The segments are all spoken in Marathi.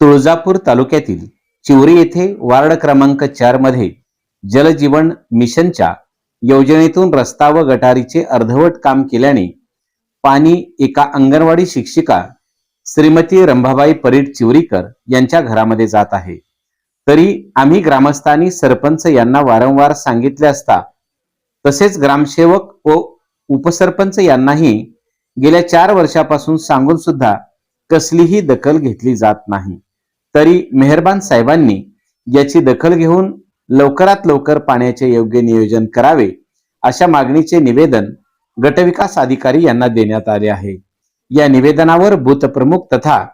तुळजापूर तालुक्यातील चिवरी येथे वार्ड क्रमांक चारमध्ये जलजीवन मिशनच्या योजनेतून रस्ता व गटारीचे अर्धवट काम केल्याने पाणी एका अंगणवाडी शिक्षिका श्रीमती रंभाबाई परीट चिवरीकर यांच्या घरामध्ये जात आहे. तरी आम्ही ग्रामस्थांनी सरपंच यांना वारंवार सांगितले असता तसेच ग्रामसेवक व उपसरपंच यांनाही गेल्या चार वर्षापासून सांगून सुद्धा कसलीही दखल घेतली जात नाही. तरी मेहरबान साहेबांनी याची दखल घेऊन लवकरात लवकर पाण्याचे योग्य नियोजन करावे अशा मागणीचे निवेदन गटविकास अधिकारी यांना देण्यात आले आहे. या निवेदनावर बूथप्रमुख तथा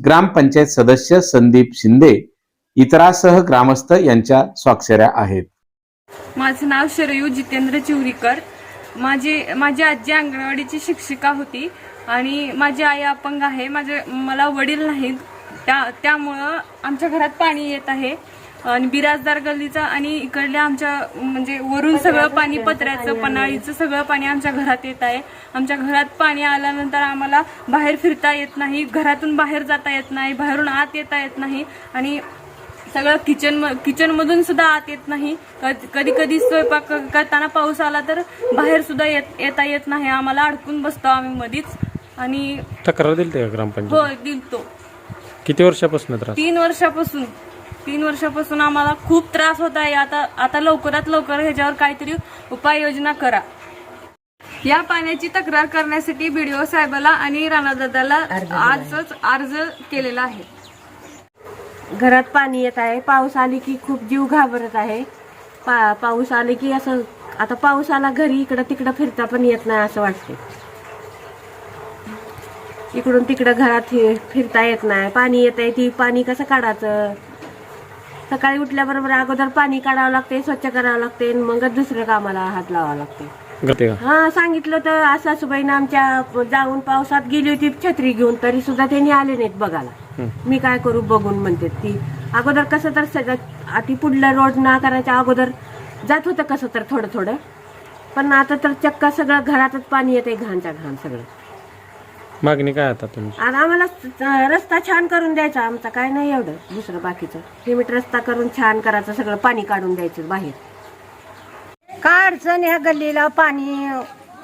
ग्रामपंचायत सदस्य संदीप शिंदे इतरासह ग्रामस्थ यांच्या स्वाक्षऱ्या आहेत. माझं नाव शरयू जितेंद्र चिवरीकर. माझी माझी आजी अंगणवाडीची शिक्षिका होती आणि माझी आई अपंग आहे. माझे मला वडील नाहीत. त्या त्यामुळं आमच्या घरात पाणी येत आहे. आणि बिराजदार गल्लीचं आणि इकडल्या आमच्या म्हणजे वरून सगळं पाणी पत्र्याचं पन्हाळीचं सगळं पाणी आमच्या घरात येत आहे. आमच्या घरात पाणी आल्यानंतर आम्हाला बाहेर फिरता येत नाही घरातून बाहेर जाता येत नाही बाहेरून आत येता येत नाही आणि सगळं किचन किचन मधून सुद्धा आत येत नाही. कधी कधी स्वयंपाक करताना पाऊस आला तर बाहेर सुद्धा येत येता येत नाही. आम्हाला अडकून बसतो आम्ही मधीच. आणि तक्रार दिली का हो ग्रामपंचायत दिलतो. किती वर्षापासून त्रास तीन वर्षापासून. तीन वर्षापासून आम्हाला खूप त्रास होत आहे. आता आता लवकरात लवकर ह्याच्यावर काहीतरी उपाययोजना करा. या पाण्याची तक्रार करण्यासाठी बीडीओ साहेबाला आणि राणादादाला आजच अर्ज केलेला आहे. घरात पाणी येत आहे. पाऊस आली की खूप जीव घाबरत आहे. पा पाऊस आले की असं आता पाऊस आला घरी इकडं तिकडं फिरता पण येत नाही असं वाटते इकडून तिकडं घरात फिरता येत नाही. पाणी येत आहे ती पाणी कसं काढायचं? सकाळी उठल्याबरोबर अगोदर पाणी काढावं लागते स्वच्छ करावं लागते मगच दुसऱ्या कामाला हात लावावा लागते हा सांगितलं तर असं सुबाईनं आमच्या जाऊन पावसात गेली होती छत्री घेऊन तरी सुद्धा त्यांनी आले नाहीत बघायला. मी काय करू बघून म्हणते ती. अगोदर कसं तर सगळं आधी पुढलं रोड ना करायच्या अगोदर जात होतं कसं तर थोडं थोडं. पण आता तर चक्का सगळं घरातच पाणी येते घाणच्या घाण सगळं. मागणी काय आता तुमची? आणि आम्हाला स- रस्ता छान करून द्यायचा. आमचा काय नाही एवढं. दुसरं बाकीचं. लिमिट रस्ता करून छान करायचं. सगळं पाणी काढून द्यायचं बाहेर. काय अडचण ह्या गल्लीला? पाणी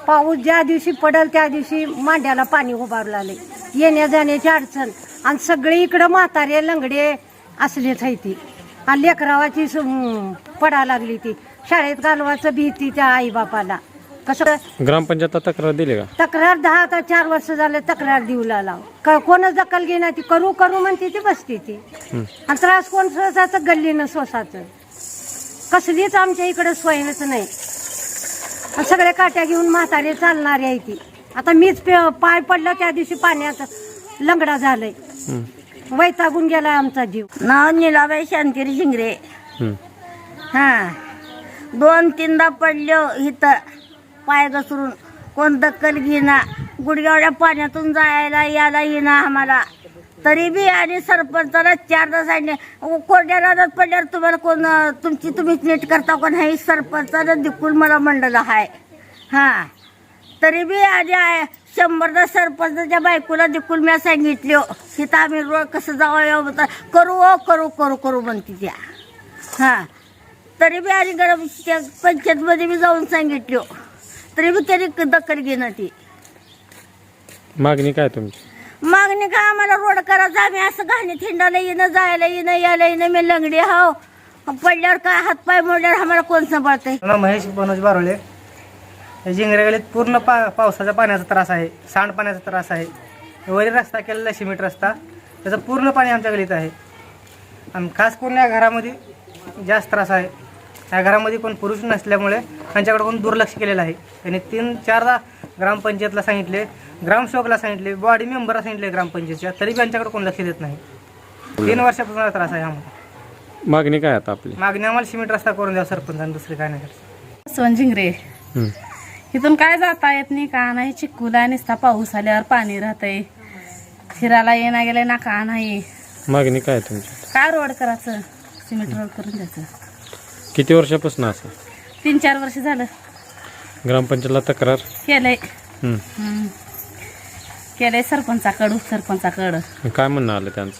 पाऊस ज्या दिवशी पडल त्या दिवशी मांड्याला पाणी उभारू लागले येण्या जाण्याची अडचण. आणि सगळे इकडं म्हातारे लंगडे असलेच आहे ती. आणि लेकरावाची स- पडा लागली ती. शाळेत घालवायचं भीती त्या आईबापाला कसं ग्रामपंचायत तक्रार दिली का? तक्रार दहा आता चार वर्ष झाले तक्रार देऊ लाव कोणच दखल घेणार ती? करू करू म्हणते ती बसते ती. आणि त्रास कोण सोसाचं गल्लीनं सोसाचं कसलीच आमच्या इकडे सोयच नाही. सगळे काट्या घेऊन म्हातारे चालणारे आहे ती. आता मीच पे- पाय पडलं त्या दिवशी पाण्यात लंगडा झालंय. वैतागून गेलाय आमचा जीव. नाव निलाबाई शांतिरी शिंगरे. हम्म. हा. दोन तीनदा पडलो इथं. पाय घसरून कोण दखल घेईना गुडघ्यावड्या पाण्यातून जायला यायला येईना आम्हाला. तरी बी आणि सरपंचाला चारदा आणि कोरड्या रानात पडल्यावर तुम्हाला कोण तुमची तुम्हीच नीट करता कोण? हे सरपंचानं दिकून मला मंडळ आहे. हां. तरी बी आधी आहे शंभरदा सरपंचाच्या बायकोला दिकून मी सांगितल्यो तिथं आम्ही रोड कसं जावं होतं करू ओ करू करू करू म्हणते त्या. हां. तरी बी आणि गरम पंचायतमध्ये बी जाऊन सांगितले. तरी बी तरी दखल घेणं ती. मागणी काय तुमची? मागणी काय आम्हाला रोड करायचा? आम्ही असं घाणी थिंडाला येणं जायला येणं यायला येणं मी लंगडी हाव. पडल्यावर काय हातपाय मोडल्यावर आम्हाला कोण सांभाळतंय? मला महेश मनोज बारोळे. या जिंगऱ्या गलीत पूर्ण पा पावसाच्या पाण्याचा त्रास आहे सांडपाण्याचा त्रास आहे. वरील रस्ता केलेला सिमेंट रस्ता त्याचं पूर्ण पाणी आमच्या गलीत आहे. आणि खास करून या घरामध्ये जास्त त्रास आहे. या घरामध्ये कोण पुरुष नसल्यामुळे त्यांच्याकडे कोण दुर्लक्ष केलेलं आहे. त्यांनी तीन चारदा ग्रामपंचायतला सांगितले ग्रामसेवकला सांगितले बॉडी मेंबरला सांगितले ग्रामपंचायतच्या तरी त्यांच्याकडे कोण लक्ष देत नाही. तीन वर्षापासून त्रास आहे आम्हाला. मागणी काय आता आपली? मागणी आम्हाला सिमेंट रस्ता करून द्या सरपंचाने दुसरी काय नाही सोनजिंगरे हम्म. इथून काय जाता येत नाही का नाही? चिक्कूला नुसता पाऊस आल्यावर पाणी राहतंय. फिरायला येणं गेलं ना का नाही? मागणी काय तुमची? काय रोड करायचं? सिमेंट रोड करून द्यायचं. किती वर्षापासून असं? तीन चार वर्ष झालं. ग्रामपंचायतला तक्रार? केलंय. हम्म. केलंय सरपंचाकडं सरपंचाकडं काय म्हणणं आलं त्यांचं?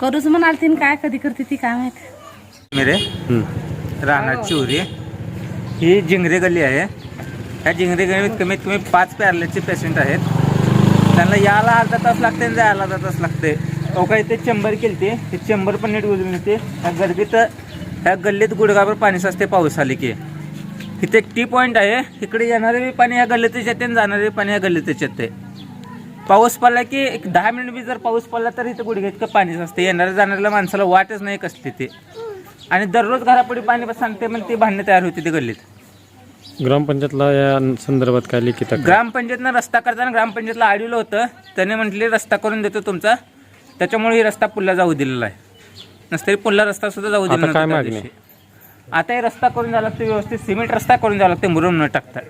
करूच म्हणाल तीन काय कधी करते ती काय माहिती. मेरे राहणार चिवरी ही जिंगरे गल्ली आहे. ह्या जिंगरे गल्लीत कमीत कमी पाच पॅरलेचे पेशंट आहेत. त्यांना यायला अर्धा तास लागते आणि जायला अर्धा तास लागते. अहो काय ते चेंबर केलते ते चेंबर पण नीट उजळून येते. ह्या गर्दीत ह्या गल्लीत गुडघाभर पाणी साचते पाऊस आले की. इथे एक टी पॉईंट आहे इकडे येणारे बी पाणी ह्या गल्लीतच येते आणि जाणारे पाणी ह्या गल्लीतच येते. पाऊस पडला की एक दहा मिनिट बी जर पाऊस पडला तर इथं गुडघे इतकं पाणी असते येणाऱ्या जाणाऱ्याला माणसाला वाटच नाही कसली ते आणि दररोज घरापुढे पाणी सांगते मग ती भांडणं तयार होती ती गल्लीत. ग्रामपंचायतला या संदर्भात काय लिखित तक्रार? ग्रामपंचायतनं रस्ता करताना ग्रामपंचायतला आडवलं होतं. त्याने म्हटले रस्ता करून देतो तुमचा. त्याच्यामुळे ही रस्ता पुल्ला जाऊ दिलेला आहे. नसतरी पुल्ला रस्ता सुद्धा जाऊ दिला आता काय नव्हता त्या मागणी? दिवशी. आता हे रस्ता करून जावं लागतं व्यवस्थित सिमेंट रस्ता करून जावं लागतं मुरुम न टाकता